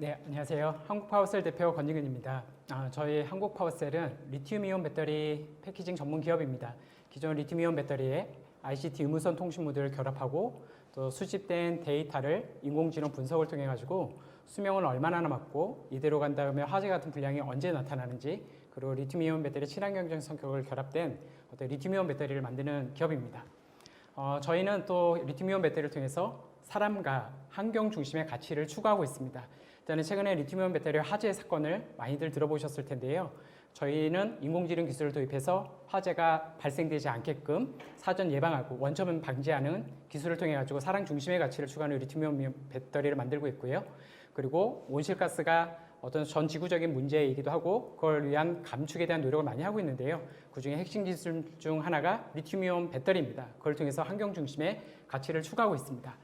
네, 안녕하세요. 한국파워셀 대표 권진근입니다. 아, 저희 한국파워셀은 리튬이온 배터리 패키징 전문 기업입니다. 기존 리튬이온 배터리에 ICT 유무선 통신 모듈을 결합하고 또 수집된 데이터를 인공지능 분석을 통해 가지고 수명을 얼마나 남았고 이대로 간 다음에 화재 같은 불량이 언제 나타나는지 그리고 리튬이온 배터리 친환경적 성격을 결합된 어떤 리튬이온 배터리를 만드는 기업입니다. 어, 저희는 또 리튬이온 배터리를 통해서 사람과 환경 중심의 가치를 추구하고 있습니다. 일단은 최근에 리튬이온 배터리 화재 사건을 많이들 들어보셨을 텐데요. 저희는 인공지능 기술을 도입해서 화재가 발생되지 않게끔 사전 예방하고 원천은 방지하는 기술을 통해 가지고 사람 중심의 가치를 추구하는 리튬이온 배터리를 만들고 있고요. 그리고 온실가스가 어떤 전 지구적인 문제이기도 하고 그걸 위한 감축에 대한 노력을 많이 하고 있는데요. 그중에 핵심 기술 중 하나가 리튬이온 배터리입니다. 그걸 통해서 환경 중심의 가치를 추구하고 있습니다.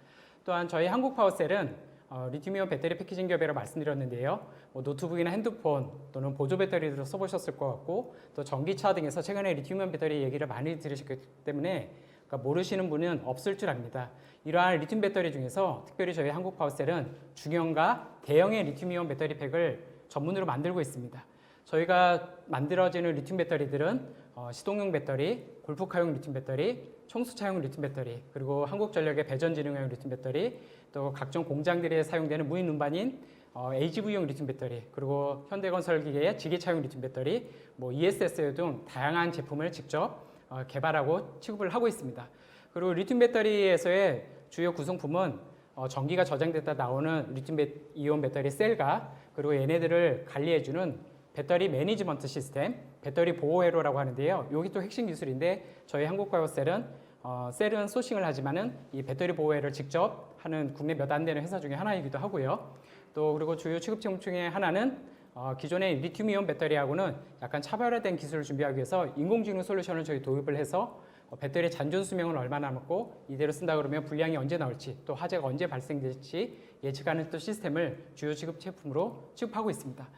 또한 저희 한국파워셀은 어, 리튬이온 배터리 패키징 기업이라고 말씀드렸는데요. 뭐 노트북이나 핸드폰 또는 보조 배터리로 써보셨을 것 같고 또 전기차 등에서 최근에 리튬이온 배터리 얘기를 많이 들으셨기 때문에 그러니까 모르시는 분은 없을 줄 압니다. 이러한 리튬 배터리 중에서 특별히 저희 한국파워셀은 중형과 대형의 리튬이온 배터리 팩을 전문으로 만들고 있습니다. 저희가 만들어지는 리튬 배터리들은 어, 시동용 배터리, 골프카용 리튬 배터리, 청수차용 리튬 배터리, 그리고 한국전력의 배전지능형 리튬 배터리, 또 각종 공장들에 사용되는 무인 운반인 어, AGV용 리튬 배터리, 그리고 현대건설기계의 지게차용 리튬 배터리, 뭐 ESS 등 다양한 제품을 직접 어, 개발하고 취급을 하고 있습니다. 그리고 리튬 배터리에서의 주요 구성품은 어, 전기가 저장됐다 나오는 리튬 배, 이온 배터리 셀과 그리고 얘네들을 관리해주는 배터리 매니지먼트 시스템, 배터리 보호 회로라고 하는데요. 여기 또 핵심 기술인데 저희 한국바이오셀은 어, 셀은 소싱을 하지만은 이 배터리 보호 회를 직접 하는 국내 몇 안 되는 회사 중에 하나이기도 하고요. 또 그리고 주요 취급 제품 중에 하나는 어, 기존의 리튬이온 배터리하고는 약간 차별화된 기술을 준비하기 위해서 인공지능 솔루션을 저희 도입을 해서 어, 배터리 잔존 수명은 얼마나 남았고 이대로 쓴다 그러면 불량이 언제 나올지 또 화재가 언제 발생될지 예측하는 또 시스템을 주요 취급 제품으로 취급하고 있습니다.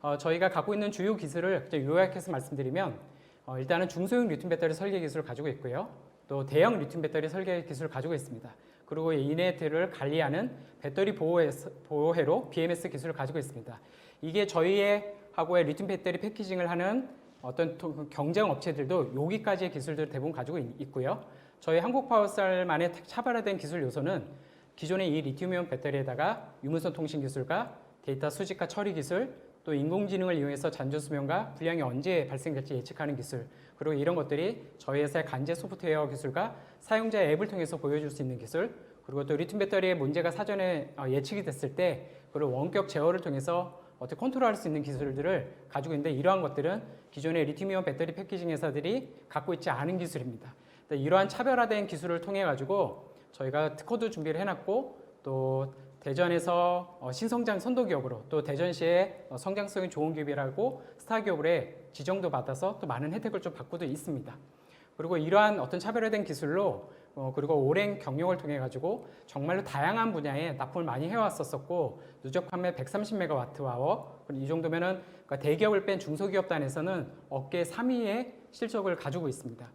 어, 저희가 갖고 있는 주요 기술을 요약해서 말씀드리면 어, 일단은 중소형 리튬 배터리 설계 기술을 가지고 있고요. 또 대형 리튬 배터리 설계 기술을 가지고 있습니다. 그리고 이네트를 관리하는 배터리 보호회로 BMS 기술을 가지고 있습니다. 이게 저희의 하고의 리튬 배터리 패키징을 하는 어떤 경쟁 업체들도 여기까지의 기술들을 대부분 가지고 있, 고요 저희 한국파워셀만의 차별화된 기술 요소는 기존의 이 리튬이온 배터리에다가 유무선 통신 기술과 데이터 수집과 처리 기술, 또 인공지능을 이용해서 잔존 수명과 불량이 언제 발생될지 예측하는 기술 그리고 이런 것들이 저희 회사의 간제 소프트웨어 기술과 사용자의 앱을 통해서 보여줄 수 있는 기술 그리고 또 리튬 배터리의 문제가 사전에 어, 예측이 됐을 때 그걸 원격 제어를 통해서 어떻게 컨트롤할 수 있는 기술들을 가지고 있는데 이러한 것들은 기존의 리튬이온 배터리 패키징 회사들이 갖고 있지 않은 기술입니다. 이러한 차별화된 기술을 통해 가지고 저희가 특허도 준비를 해놨고 또 대전에서 어, 신성장 선도 기업으로 또 대전시의 어, 성장성이 좋은 기업이라고 스타 기업으로 지정도 받아서 또 많은 혜택을 좀 받고도 있습니다. 그리고 이러한 어떤 차별화된 기술로 어, 그리고 오랜 경력을 통해 가지고 정말로 다양한 분야에 납품을 많이 해왔었었고 누적 판매 130메가와트와워 이 정도면은 그러니까 대기업을 뺀 중소기업 단에서는 업계 3위의 실적을 가지고 있습니다.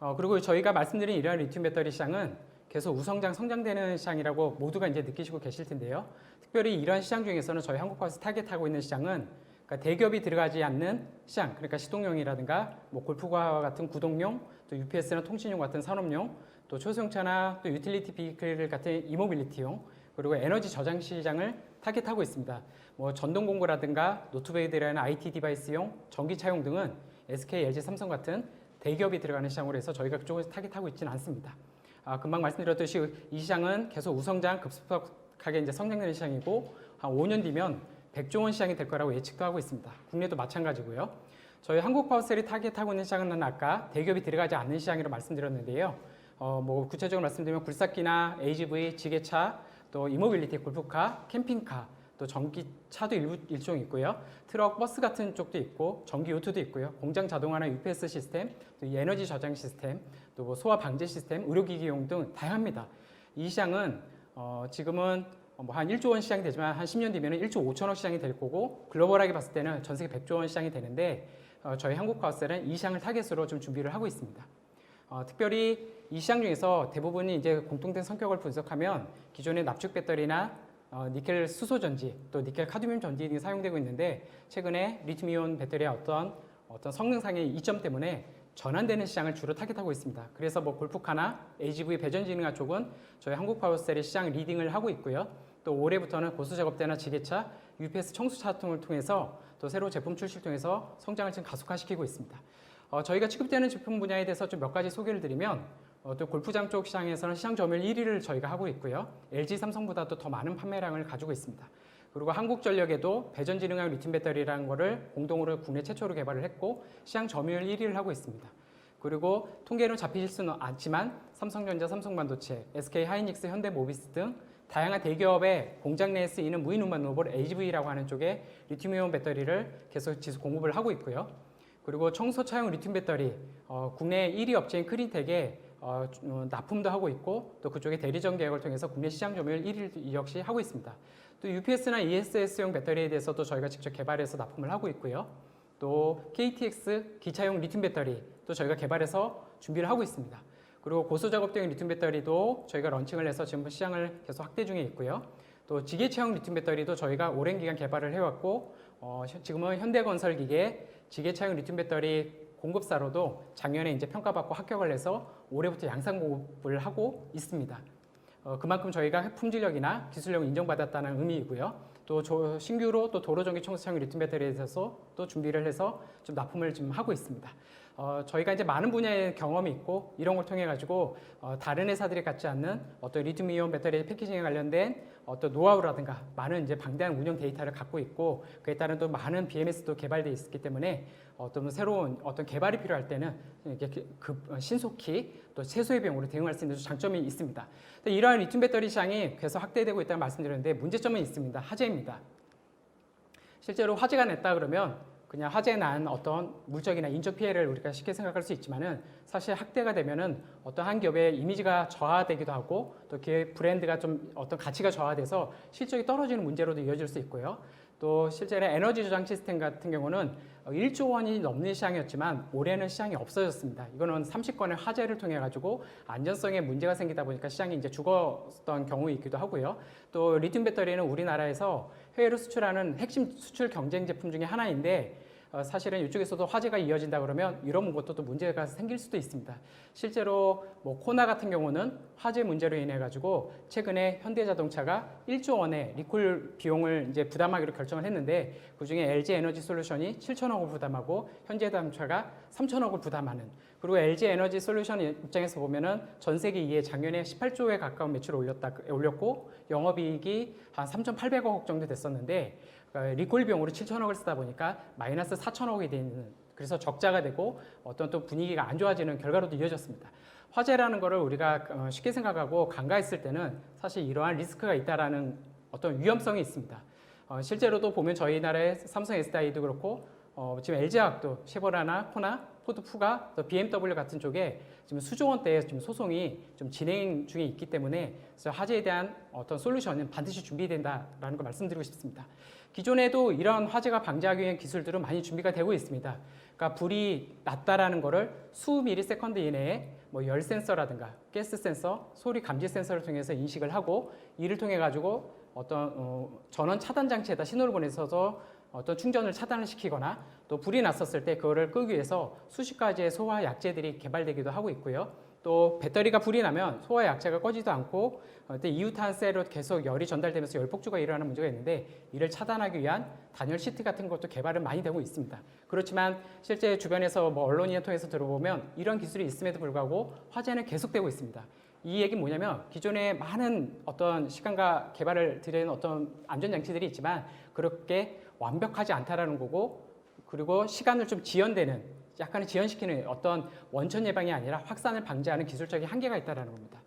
어, 그리고 저희가 말씀드린 이러한 리튬 배터리 시장은 계속 우성장 성장되는 시장이라고 모두가 이제 느끼시고 계실 텐데요. 특별히 이러한 시장 중에서는 저희 한국화에서 타겟하고 있는 시장은 그러니까 대기업이 들어가지 않는 시장, 그러니까 시동용이라든가 뭐 골프과 같은 구동용, 또 UPS나 통신용 같은 산업용, 또 초소형차나 또 유틸리티 비클 같은 이모빌리티용, 그리고 에너지 저장 시장을 타겟하고 있습니다. 뭐 전동 공구라든가 노트북이라는 IT 디바이스용, 전기차용 등은 SK, LG, 삼성 같은 대기업이 들어가는 시장으로 해서 저희가 그쪽을 타겟하고 있지는 않습니다. 아, 금방 말씀드렸듯이 이 시장은 계속 우성장 급속하게 이제 성장되는 시장이고 한 5년 뒤면 100조 원 시장이 될 거라고 예측도 하고 있습니다. 국내도 마찬가지고요. 저희 한국 파워셀이 타겟하고 있는 시장은 아까 대기업이 들어가지 않는 시장이라고 말씀드렸는데요. 어, 뭐 구체적으로 말씀드리면 굴삭기나 AGV, 지게차, 또 이모빌리티, 골프카, 캠핑카, 또 전기차도 일부 일종 있고요. 트럭, 버스 같은 쪽도 있고 전기 요트도 있고요. 공장 자동화나 UPS 시스템, 또 에너지 저장 시스템, 또 뭐 소화 방제 시스템, 의료기기용 등 다양합니다. 이 시장은 어, 지금은 뭐 한 1조 원 시장이 되지만 한 10년 뒤면 1조 5천억 시장이 될 거고 글로벌하게 봤을 때는 전 세계 100조 원 시장이 되는데 어, 저희 한국과학셀은 이 시장을 타겟으로 좀 준비를 하고 있습니다. 어, 특별히 이 시장 중에서 대부분이 이제 공통된 성격을 분석하면 기존의 납축 배터리나 어, 니켈 수소 전지, 또 니켈 카드뮴 전지 등이 사용되고 있는데 최근에 리튬이온 배터리의 어떤 어떤 성능상의 이점 때문에 전환되는 시장을 주로 타겟하고 있습니다. 그래서 뭐 골프카나 AGV 배전지능화 쪽은 저희 한국파워셀이 시장 리딩을 하고 있고요. 또 올해부터는 고수 작업대나 지게차, UPS 청수차 등을 통해서 또 새로 제품 출시를 통해서 성장을 지금 가속화시키고 있습니다. 어, 저희가 취급되는 제품 분야에 대해서 좀 몇 가지 소개를 드리면 어, 또 골프장 쪽 시장에서는 시장 점유율 1위를 저희가 하고 있고요. LG 삼성보다도 더 많은 판매량을 가지고 있습니다. 그리고 한국전력에도 배전지능형 리튬 배터리라는 거를 공동으로 국내 최초로 개발을 했고 시장 점유율 1위를 하고 있습니다. 그리고 통계로 잡히실 수는 않지만 삼성전자, 삼성반도체, SK 하이닉스, 현대모비스 등 다양한 대기업의 공장 내에 쓰이는 무인 운반 로봇 AGV라고 하는 쪽에 리튬이온 배터리를 계속 지속 공급을 하고 있고요. 그리고 청소 차용 리튬 배터리 어, 국내 1위 업체인 크린텍에 어, 주- 어, 납품도 하고 있고 또 그쪽에 대리점 계약을 통해서 국내 시장 점유율 1위를 역시 하고 있습니다. 또 UPS나 ESS용 배터리에 대해서도 저희가 직접 개발해서 납품을 하고 있고요. 또 KTX 기차용 리튬 배터리 또 저희가 개발해서 준비를 하고 있습니다. 그리고 고소 작업용 리튬 배터리도 저희가 런칭을 해서 지금 시장을 계속 확대 중에 있고요. 또 지게차용 리튬 배터리도 저희가 오랜 기간 개발을 해왔고 어, 현- 지금은 현대건설기계 지게차용 리튬 배터리 공급사로도 작년에 이제 평가받고 합격을 해서 올해부터 양산 공급을 하고 있습니다. 어, 그만큼 저희가 품질력이나 기술력을 인정받았다는 의미이고요. 또 저- 신규로 또 도로전기 청소차용 리튬 배터리에 대해서 또 준비를 해서 좀 납품을 지금 하고 있습니다. 어, 저희가 이제 많은 분야의 경험이 있고 이런 걸 통해 가지고 어, 다른 회사들이 갖지 않는 어떤 리튬이온 배터리 패키징에 관련된 어떤 노하우라든가 많은 이제 방대한 운영 데이터를 갖고 있고 그에 따른 또 많은 BMS도 개발돼 있기 때문에 어떤 새로운 어떤 개발이 필요할 때는 이렇게 급 어, 신속히 또 최소의 비용으로 대응할 수 있는 장점이 있습니다. 이러한 리튬 배터리 시장이 계속 확대되고 있다는 말씀드렸는데 문제점은 있습니다. 화재입니다. 실제로 화재가 냈다 그러면 그냥 화재 난 어떤 물적이나 인적 피해를 우리가 쉽게 생각할 수 있지만은 사실 학대가 되면은 어떤 한 기업의 이미지가 저하되기도 하고 또그 브랜드가 좀 어떤 가치가 저하돼서 실적이 떨어지는 문제로도 이어질 수 있고요. 또 실제로 에너지 저장 시스템 같은 경우는 1조 원이 넘는 시장이었지만 올해는 시장이 없어졌습니다. 이거는 30건의 화재를 통해 가지고 안전성에 문제가 생기다 보니까 시장이 이제 죽었던 경우이기도 하고요. 또 리튬 배터리는 우리나라에서 해외로 수출하는 핵심 수출 경쟁 제품 중에 하나인데 어, 사실은 이쪽에서도 화재가 이어진다 그러면 이런 것도 또 문제가 생길 수도 있습니다. 실제로 뭐 코나 같은 경우는 화재 문제로 인해 가지고 최근에 현대자동차가 1조 원의 리콜 비용을 이제 부담하기로 결정을 했는데 그 중에 LG 에너지 솔루션이 7천억을 부담하고 현대자동차가 3천억을 부담하는 그리고 LG 에너지 솔루션 입장에서 보면은 전 세계 2위 작년에 18조에 가까운 매출을 올렸다 올렸고 영업이익이 한 3,800억 정도 됐었는데 그러니까 리콜 비용으로 7천억을 쓰다 보니까 마이너스 4천억이 되는 그래서 적자가 되고 어떤 또 분위기가 안 좋아지는 결과로도 이어졌습니다. 화재라는 거를 우리가 어, 쉽게 생각하고 간과했을 때는 사실 이러한 리스크가 있다라는 어떤 위험성이 있습니다. 어, 실제로도 보면 저희 나라의 삼성 SDI도 그렇고 어, 지금 LG화학도 쉐보라나 코나 포드푸가 또 BMW 같은 쪽에 지금 수조 원대의 지금 소송이 좀 진행 중에 있기 때문에 그래서 화재에 대한 어떤 솔루션은 반드시 준비된다라는 걸 말씀드리고 싶습니다. 기존에도 이런 화재가 방지하기 위한 기술들은 많이 준비가 되고 있습니다. 그러니까 불이 났다라는 거를 수 미리세컨드 이내에 뭐 열 센서라든가 가스 센서, 소리 감지 센서를 통해서 인식을 하고 이를 통해 가지고 어떤 어, 전원 차단 장치에다 신호를 보내서 어떤 충전을 차단을 시키거나 또 불이 났었을 때 그거를 끄기 위해서 수십 가지의 소화 약제들이 개발되기도 하고 있고요. 또 배터리가 불이 나면 소화 약제가 꺼지도 않고 어, 또 이웃탄세로 계속 열이 전달되면서 열폭주가 일어나는 문제가 있는데 이를 차단하기 위한 단열 시트 같은 것도 개발은 많이 되고 있습니다. 그렇지만 실제 주변에서 뭐 언론이나 통해서 들어보면 이런 기술이 있음에도 불구하고 화재는 계속되고 있습니다. 이 얘기는 뭐냐면 기존에 많은 어떤 시간과 개발을 들이는 어떤 안전 장치들이 있지만 그렇게 완벽하지 않다라는 거고 그리고 시간을 좀 지연되는 약간의 지연시키는 어떤 원천 예방이 아니라 확산을 방지하는 기술적인 한계가 있다라는 겁니다.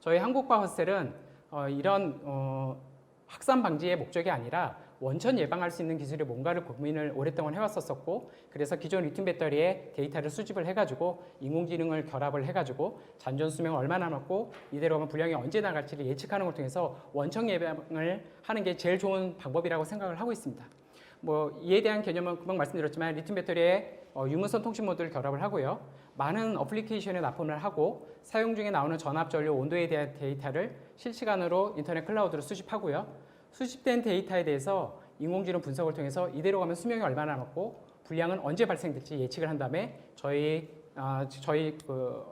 저희 한국과학셀은 어, 이런 어, 확산 방지의 목적이 아니라 원천 예방할 수 있는 기술이 뭔가를 고민을 오랫동안 해왔었었고 그래서 기존 리튬 배터리에 데이터를 수집을 해가지고 인공지능을 결합을 해가지고 잔존 수명을 얼마나 남았고 이대로 하면 불량이 언제 나갈지를 예측하는 걸 통해서 원천 예방을 하는 게 제일 좋은 방법이라고 생각을 하고 있습니다. 뭐 이에 대한 개념은 금방 말씀드렸지만 리튬 배터리에 어, 유무선 통신 모듈을 결합을 하고요. 많은 어플리케이션에 납품을 하고 사용 중에 나오는 전압 전류 온도에 대한 데이터를 실시간으로 인터넷 클라우드로 수집하고요. 수집된 데이터에 대해서 인공지능 분석을 통해서 이대로 가면 수명이 얼마나 남았고 불량은 언제 발생될지 예측을 한 다음에 저희 아, 저희 그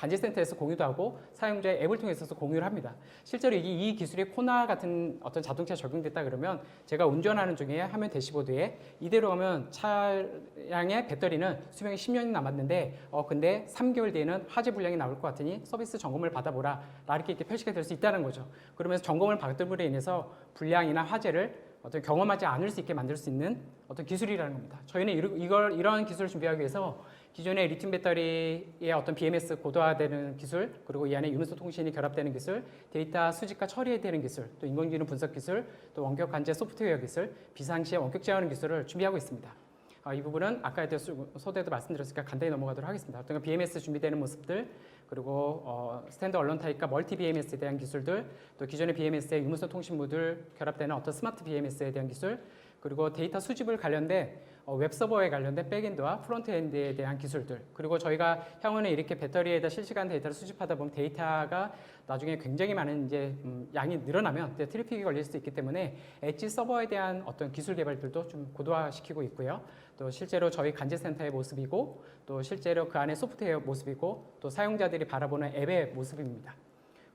간제센터에서 공유도 하고 사용자의 앱을 통해서 공유를 합니다. 실제로 이, 이 기술이 코나 같은 어떤 자동차에 적용됐다 그러면 제가 운전하는 중에 화면 대시보드에 이대로 가면 차량의 배터리는 수명이 10년이 남았는데 어 근데 3개월 뒤에는 화재 불량이 나올 것 같으니 서비스 점검을 받아보라 이렇게 이렇게 표시가 될 수 있다는 거죠. 그러면서 점검을 받음으로 인해서 불량이나 화재를 어떤 경험하지 않을 수 있게 만들 수 있는 어떤 기술이라는 겁니다. 저희는 이걸 이러한 기술을 준비하기 위해서 기존의 리튬 배터리의 어떤 BMS 고도화되는 기술, 그리고 이 안에 유무선 통신이 결합되는 기술, 데이터 수집과 처리에 되는 기술, 또 인공지능 분석 기술, 또 원격 관제 소프트웨어 기술, 비상시에 원격 제어하는 기술을 준비하고 있습니다. 아, 이 부분은 아까 소대도 말씀드렸으니까 간단히 넘어가도록 하겠습니다. 어떤 BMS 준비되는 모습들, 그리고 어, 스탠드 언론 타입과 멀티 BMS에 대한 기술들, 또 기존의 BMS의 유무선 통신 모듈 결합되는 어떤 스마트 BMS에 대한 기술, 그리고 데이터 수집을 관련된 어, 웹 서버에 관련된 백엔드와 프론트엔드에 대한 기술들 그리고 저희가 향후는 이렇게 배터리에다 실시간 데이터를 수집하다 보면 데이터가 나중에 굉장히 많은 이제 음, 양이 늘어나면 트래픽이 걸릴 수도 있기 때문에 엣지 서버에 대한 어떤 기술 개발들도 좀 고도화시키고 있고요. 또 실제로 저희 간제센터의 모습이고 또 실제로 그 안에 소프트웨어 모습이고 또 사용자들이 바라보는 앱의 모습입니다.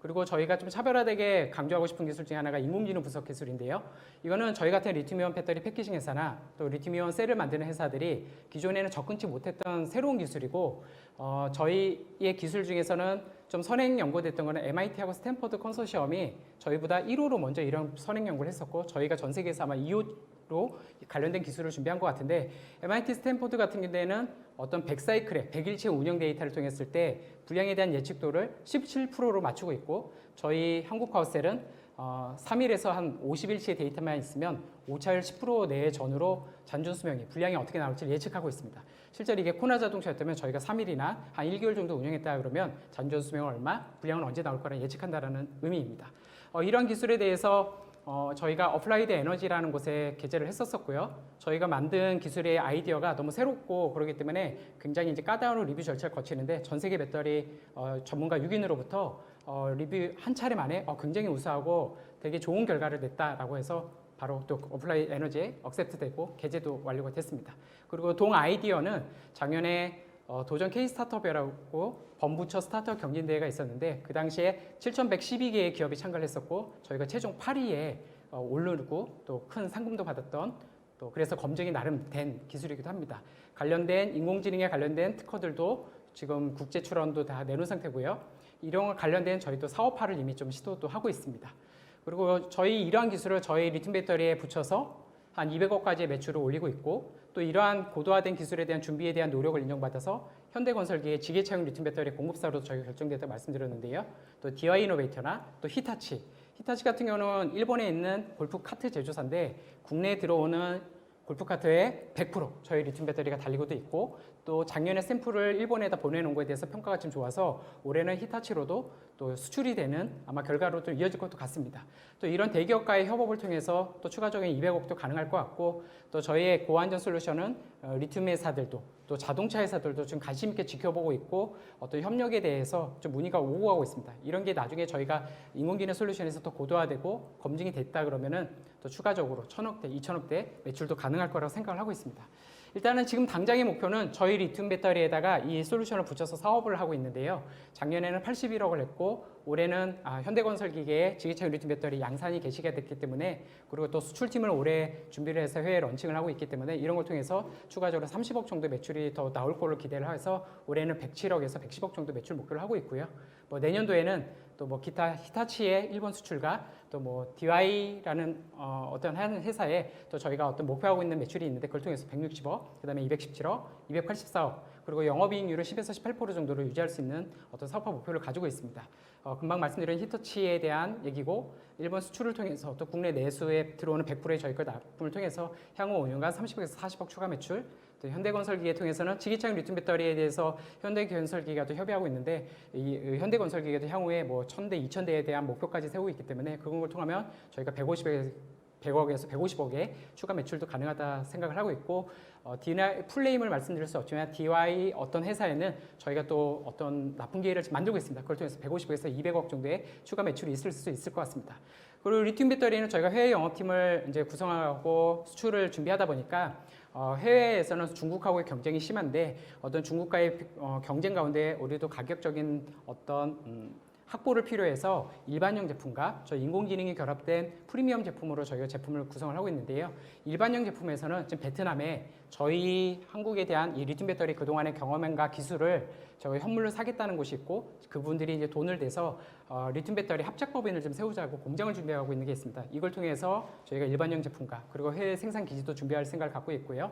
그리고 저희가 좀 차별화되게 강조하고 싶은 기술 중에 하나가 인공지능 분석 기술인데요. 이거는 저희 같은 리튬이온 배터리 패키징 회사나 또 리튬이온 셀을 만드는 회사들이 기존에는 접근치 못했던 새로운 기술이고 어, 저희의 기술 중에서는 좀 선행 연구됐던 거는 MIT하고 스탠퍼드 컨소시엄이 저희보다 1호로 먼저 이런 선행 연구를 했었고 저희가 전 세계에서 아마 2호 로 관련된 기술을 준비한 것 같은데 MIT 스탠퍼드 같은 경우에는 어떤 100사이클의 100일치 운영 데이터를 통했을 때 불량에 대한 예측도를 17%로 맞추고 있고 저희 한국파워셀은 어, 3일에서 한 50일치의 데이터만 있으면 오차율 10% 내의 전후로 잔존 수명이 불량이 어떻게 나올지 예측하고 있습니다. 실제로 이게 코나 자동차였다면 저희가 3일이나 한 1개월 정도 운영했다 그러면 잔존 수명은 얼마, 불량은 언제 나올 거라 예측한다라는 의미입니다. 어, 이러한 기술에 대해서 어, 저희가 어플라이드 에너지라는 곳에 게재를 했었었고요. 저희가 만든 기술의 아이디어가 너무 새롭고 그러기 때문에 굉장히 이제 까다로운 리뷰 절차를 거치는데 전 세계 배터리 어, 전문가 6인으로부터 어, 리뷰 한 차례 만에 어, 굉장히 우수하고 되게 좋은 결과를 냈다라고 해서 바로 또 어플라이 에너지에 억셉트되고 게재도 완료가 됐습니다. 그리고 동 아이디어는 작년에 어, 도전 K 스타트업이라고 범부처 스타트업 경진대회가 있었는데 그 당시에 7,112개의 기업이 참가를 했었고 저희가 최종 8위에 어, 오르고 또 큰 상금도 받았던 또 그래서 검증이 나름 된 기술이기도 합니다. 관련된 인공지능에 관련된 특허들도 지금 국제 출원도 다 내놓은 상태고요. 이런 관련된 저희도 사업화를 이미 좀 시도도 하고 있습니다. 그리고 저희 이러한 기술을 저희 리튬 배터리에 붙여서 한 200억까지의 매출을 올리고 있고 또 이러한 고도화된 기술에 대한 준비에 대한 노력을 인정받아서 현대건설기의 지게차용 리튬 배터리 공급사로 저희가 결정됐다고 말씀드렸는데요. 또 DI 이노베이터나 또 히타치. 히타치 같은 경우는 일본에 있는 골프 카트 제조사인데 국내에 들어오는 골프 카트의 100% 저희 리튬 배터리가 달리고도 있고 또 작년에 샘플을 일본에다 보내놓은 거에 대해서 평가가 좀 좋아서 올해는 히타치로도 또 수출이 되는 아마 결과로 또 이어질 것도 같습니다. 또 이런 대기업과의 협업을 통해서 또 추가적인 200억도 가능할 것 같고 또 저희의 고안전 솔루션은 어, 리튬 회사들도 또 자동차 회사들도 좀 관심 있게 지켜보고 있고 어떤 협력에 대해서 좀 문의가 오고 가고 있습니다. 이런 게 나중에 저희가 인공지능 솔루션에서 더 고도화되고 검증이 됐다 그러면은 또 추가적으로 천억대, 이천억대 매출도 가능할 거라고 생각을 하고 있습니다. 일단은 지금 당장의 목표는 저희 리튬 배터리에다가 이 솔루션을 붙여서 사업을 하고 있는데요. 작년에는 81억을 냈고 올해는 아, 현대건설기계의 지게차용 리튬 배터리 양산이 개시가 됐기 때문에 그리고 또 수출팀을 올해 준비를 해서 해외 런칭을 하고 있기 때문에 이런 걸 통해서 추가적으로 30억 정도 매출이 더 나올 걸로 기대를 해서 올해는 107억에서 110억 정도 매출 목표를 하고 있고요. 뭐 내년도에는 또 뭐 기타 히타치의 일본 수출과 또 뭐 DY라는 어, 어떤 한 회사에 또 저희가 어떤 목표하고 있는 매출이 있는데 그걸 통해서 160억, 그다음에 217억, 284억 그리고 영업이익률을 10에서 18% 정도로 유지할 수 있는 어떤 사업화 목표를 가지고 있습니다. 어, 금방 말씀드린 히터치에 대한 얘기고 일본 수출을 통해서 또 국내 내수에 들어오는 100%의 저희 걸 납품을 통해서 향후 5년간 30억에서 40억 추가 매출 또 현대건설기에 통해서는 지기차용 리튬 배터리에 대해서 현대건설기가 또 협의하고 있는데 이 현대건설기가도 향후에 뭐 1000대, 2000대에 대한 목표까지 세우고 있기 때문에 그걸 통하면 저희가 150에 100억에서 150억의 추가 매출도 가능하다 생각을 하고 있고 어, DI 풀네임을 말씀드릴 수 없지만 DY 어떤 회사에는 저희가 또 어떤 나쁜 기회를 만들고 있습니다. 그걸 통해서 150에서 200억 정도의 추가 매출이 있을 수 있을 것 같습니다. 그리고 리튬 배터리는 저희가 해외 영업팀을 이제 구성하고 수출을 준비하다 보니까 어, 해외에서는 중국하고의 경쟁이 심한데 어떤 중국과의 어, 경쟁 가운데 우리도 가격적인 어떤 음, 확보를 필요해서 일반형 제품과 저 인공지능이 결합된 프리미엄 제품으로 저희가 제품을 구성을 하고 있는데요. 일반형 제품에서는 지금 베트남에 저희 한국에 대한 이 리튬 배터리 그동안의 경험과 기술을 저희 현물로 사겠다는 곳이 있고 그분들이 이제 돈을 대서 어, 리튬 배터리 합작법인을 좀 세우자고 공장을 준비하고 있는 게 있습니다. 이걸 통해서 저희가 일반형 제품과 그리고 해외 생산 기지도 준비할 생각을 갖고 있고요.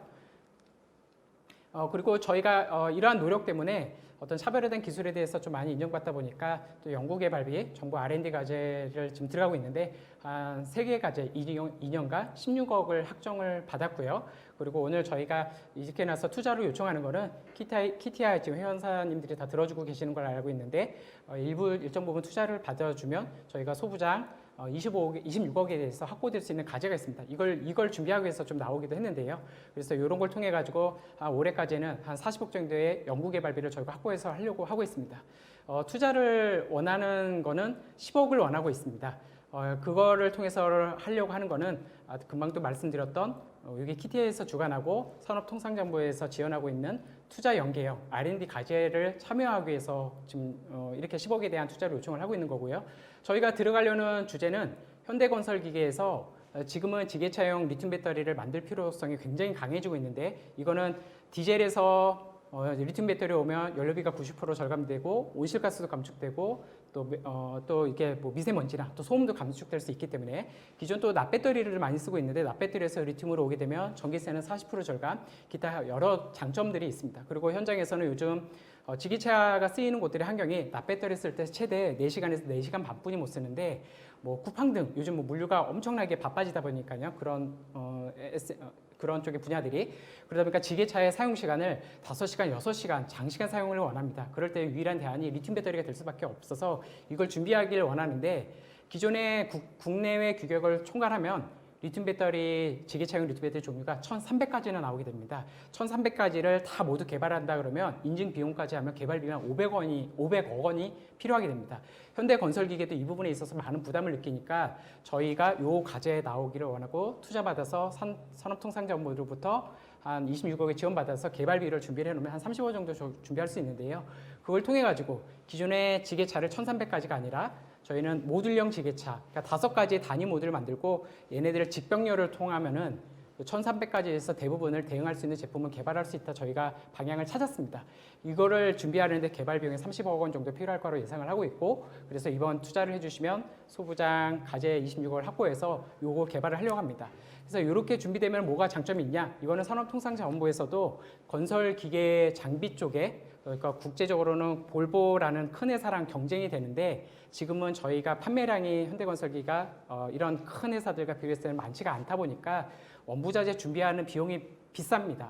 어, 그리고 저희가 어, 이러한 노력 때문에 어떤 차별화된 기술에 대해서 좀 많이 인정받다 보니까 또 연구개 발비, 정부 R&D 과제를 지금 들어가고 있는데 한세개 과제 2년, 2년간 16억을 확정을 받았고요. 그리고 오늘 저희가 이렇게 나서 투자를 요청하는 거는 키티아, 키티아 지금 회원사님들이 다 들어주고 계시는 걸 알고 있는데 어, 일부 일정 부분 투자를 받아주면 저희가 소부장 어, 25억, 26억에 대해서 확보될 수 있는 과제가 있습니다. 이걸 이걸 준비하기 위해서 좀 나오기도 했는데요. 그래서 이런 걸 통해 가지고 아, 올해까지는 한 40억 정도의 연구개발비를 저희가 확보해서 하려고 하고 있습니다. 어, 투자를 원하는 거는 10억을 원하고 있습니다. 어, 그거를 통해서 하려고 하는 거는 아, 금방 또 말씀드렸던 어, 여기 키티에서 주관하고 산업통상정부에서 지원하고 있는 투자 연계형 R&D 과제를 참여하기 위해서 지금 어, 이렇게 10억에 대한 투자를 요청을 하고 있는 거고요. 저희가 들어가려는 주제는 현대건설기계에서 어, 지금은 지게차용 리튬 배터리를 만들 필요성이 굉장히 강해지고 있는데 이거는 디젤에서 어, 리튬 배터리 오면 연료비가 90% 절감되고 온실가스도 감축되고 또, 어, 또 이게 뭐 미세먼지나 또 소음도 감축될 수 있기 때문에 기존 또 납배터리를 많이 쓰고 있는데 납배터리에서 리튬으로 오게 되면 전기세는 40% 절감 기타 여러 장점들이 있습니다. 그리고 현장에서는 요즘 어, 지기차가 쓰이는 곳들의 환경이 납배터리 쓸 때 최대 4시간에서 4시간 반뿐이 못 쓰는데 뭐 쿠팡 등 요즘 뭐 물류가 엄청나게 바빠지다 보니까요 그런 어, 에스, 어, 그런 쪽의 분야들이 그러다 보니까 지게차의 사용 시간을 5시간, 6시간 장시간 사용을 원합니다. 그럴 때 유일한 대안이 리튬 배터리가 될 수밖에 없어서 이걸 준비하기를 원하는데 기존의 국, 국내외 규격을 총괄하면 리튬 배터리 지게차용 리튬 배터리 종류가 1,300가지나 나오게 됩니다. 1,300가지를 다 모두 개발한다 그러면 인증 비용까지 하면 개발비가 500원이 500억 원이 필요하게 됩니다. 현대 건설 기계도 이 부분에 있어서 많은 부담을 느끼니까 저희가 요 과제에 나오기를 원하고 투자 받아서 산, 산업통상자원부로부터 한 26억에 지원받아서 개발비를 준비를 해놓으면 한 30억 정도 저- 준비할 수 있는데요. 그걸 통해 가지고 기존의 지게차를 1,300가지가 아니라 저희는 모듈형 지게차, 그러니까 다섯 가지의 단위 모듈을 만들고 얘네들을 직병렬을 통하면은 1,300가지에서 대부분을 대응할 수 있는 제품을 개발할 수 있다 저희가 방향을 찾았습니다. 이거를 준비하는데 개발 비용이 30억 원 정도 필요할 거로 예상을 하고 있고 그래서 이번 투자를 해주시면 소부장 가제 26억을 확보해서 요거 개발을 하려고 합니다. 그래서 이렇게 준비되면 뭐가 장점이 있냐? 이거는 산업통상자원부에서도 건설 기계 장비 쪽에 그러니까 국제적으로는 볼보라는 큰 회사랑 경쟁이 되는데 지금은 저희가 판매량이 현대건설기가 어, 이런 큰 회사들과 비교했을 때는 많지가 않다 보니까 원부자재 준비하는 비용이 비쌉니다.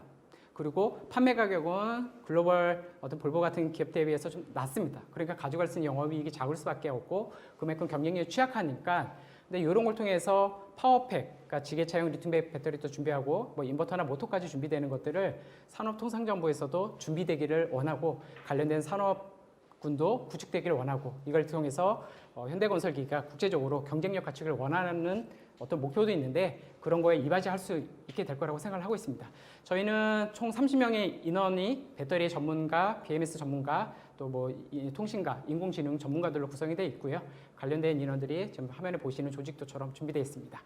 그리고 판매 가격은 글로벌 어떤 볼보 같은 기업들에 비해서 좀 낮습니다. 그러니까 가져갈 수 있는 영업이익이 작을 수밖에 없고 그만큼 경쟁력이 취약하니까 근데 이런 걸 통해서 파워팩, 그러니까 지게 차용 리튬 배터리도 준비하고 뭐 인버터나 모터까지 준비되는 것들을 산업통상정부에서도 준비되기를 원하고 관련된 산업 군도 구축되기를 원하고 이걸 통해서 어, 현대건설기가 국제적으로 경쟁력 가축을 원하는 어떤 목표도 있는데 그런 거에 이바지할 수 있게 될 거라고 생각을 하고 있습니다. 저희는 총 30명의 인원이 배터리 전문가, BMS 전문가, 또 뭐 통신가, 인공지능 전문가들로 구성이 되어 있고요. 관련된 인원들이 지금 화면에 보시는 조직도처럼 준비되어 있습니다.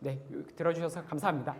네, 들어주셔서 감사합니다.